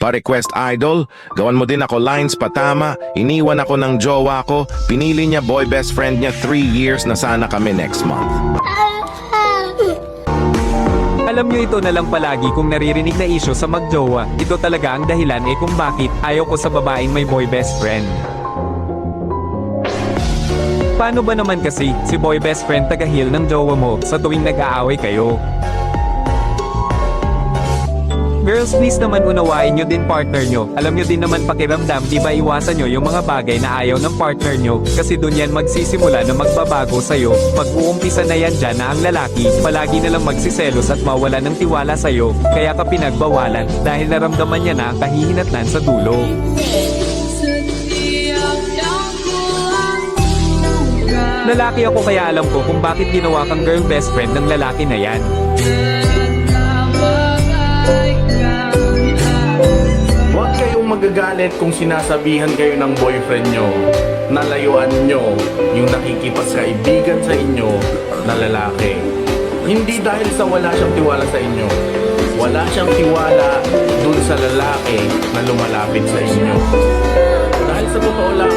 Pa-request idol, gawan mo din ako lines patama, iniwan ako ng jowa ko, pinili niya boy best friend niya 3 years na sana kami next month. Alam nyo ito na lang palagi kung naririnig na issue sa magjowa. Ito talaga ang dahilan eh kung bakit ayaw ko sa babaeng may boy best friend. Paano ba naman kasi si boy best friend taga-heal ng jowa mo sa tuwing nag-aaway kayo? Girls, please naman unawain nyo din partner nyo. Alam nyo din naman pakiramdam, di ba iwasan nyo yung mga bagay na ayaw ng partner nyo. Kasi dun yan magsisimula na magbabago sa'yo. Pag uumpisa na yan dyan na ang lalaki, palagi na lang magsiselos at mawala ng tiwala sa'yo. Kaya ka pinagbawalan dahil naramdaman niya na ang kahihinatnan sa dulo. Lalaki ako kaya alam ko kung bakit ginawa kang girl best friend ng lalaki na yan. Magagalit kung sinasabihan kayo ng boyfriend nyo na layuan nyo yung nakikipagkaibigan sa inyo na lalaki. Hindi dahil sa wala siyang tiwala sa inyo. Wala siyang tiwala dun sa lalaki na lumalapit sa inyo. Dahil sa totoo lang,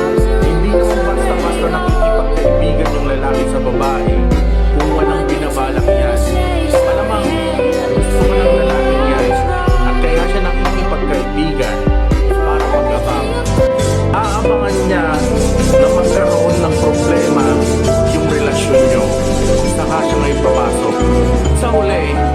pumasok sa uli